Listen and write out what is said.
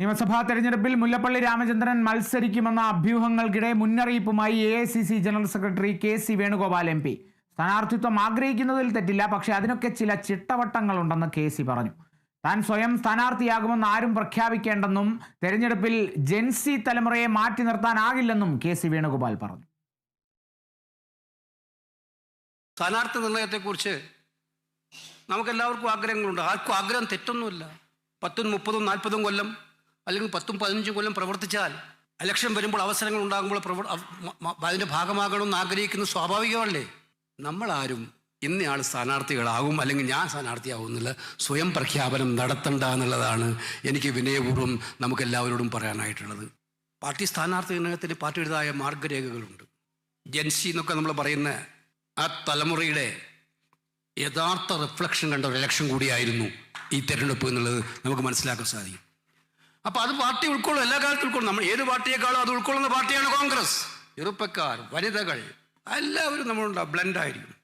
നിയമസഭാ തെരഞ്ഞെടുപ്പിൽ മുല്ലപ്പള്ളി രാമചന്ദ്രൻ മത്സരിക്കുമെന്ന അഭ്യൂഹങ്ങൾക്കിടെ മുന്നറിയിപ്പുമായി A general secretary K C Venugopal M P സ്ഥാനാർത്ഥിത്വം ആഗ്രഹിക്കുന്നതിൽ തെറ്റില്ല പക്ഷേ അതിനൊക്കെ ചില ചിട്ടവട്ടങ്ങളുണ്ടെന്ന് കെ സി പറഞ്ഞു. താൻ സ്വയം സ്ഥാനാർത്ഥിയാകുമെന്ന് ആരും പ്രഖ്യാപിക്കേണ്ടെന്നും തെരഞ്ഞെടുപ്പിൽ ജെൻസി തലമുറയെ മാറ്റി നിർത്താനാകില്ലെന്നും കെ സി വേണുഗോപാൽ പറഞ്ഞു. സ്ഥാനാർത്ഥി നിർണയത്തെക്കുറിച്ച് നമുക്കെല്ലാവർക്കും ആഗ്രഹങ്ങളുണ്ട്. ആർക്കും ആഗ്രഹം തെറ്റൊന്നുമില്ല. പത്തും മുപ്പതും നാൽപ്പതും കൊല്ലം അല്ലെങ്കിൽ പത്തും പതിനഞ്ചും കൊല്ലം പ്രവർത്തിച്ചാൽ ഇലക്ഷൻ വരുമ്പോൾ അവസരങ്ങൾ ഉണ്ടാകുമ്പോൾ പ്രവർ അതിന്റെ ഭാഗമാകണമെന്ന് ആഗ്രഹിക്കുന്നത് സ്വാഭാവികമല്ലേ നമ്മളാരും ഇന്നയാൾ സ്ഥാനാർത്ഥികളാകും അല്ലെങ്കിൽ ഞാൻ സ്ഥാനാർത്ഥിയാകും എന്നുള്ള സ്വയം പ്രഖ്യാപനം നടത്തണ്ട എന്നുള്ളതാണ് എനിക്ക് വിനയപൂർവം നമുക്കെല്ലാവരോടും പറയാനായിട്ടുള്ളത്. പാർട്ടി സ്ഥാനാർത്ഥി നിർണയത്തിന് പാർട്ടിയുടേതായ മാർഗരേഖകളുണ്ട്. ജൻസി എന്നൊക്കെ നമ്മൾ പറയുന്ന ആ തലമുറയുടെ യഥാർത്ഥ റിഫ്ലക്ഷൻ കണ്ട ഒരു ഇലക്ഷൻ കൂടിയായിരുന്നു ഈ തെരഞ്ഞെടുപ്പ് എന്നുള്ളത് നമുക്ക് മനസ്സിലാക്കാൻ സാധിക്കും. അപ്പോൾ അത് പാർട്ടി ഉൾക്കൊള്ളും എല്ലാ കാലത്തും ഉൾക്കൊള്ളും. നമ്മൾ ഏത് പാർട്ടിയെക്കാളും അത് ഉൾക്കൊള്ളുന്ന പാർട്ടിയാണ് കോൺഗ്രസ്. ചെറുപ്പക്കാർ വനിതകൾ എല്ലാവരും നമ്മളുണ്ടാവും ബ്ലെൻഡായിരിക്കും.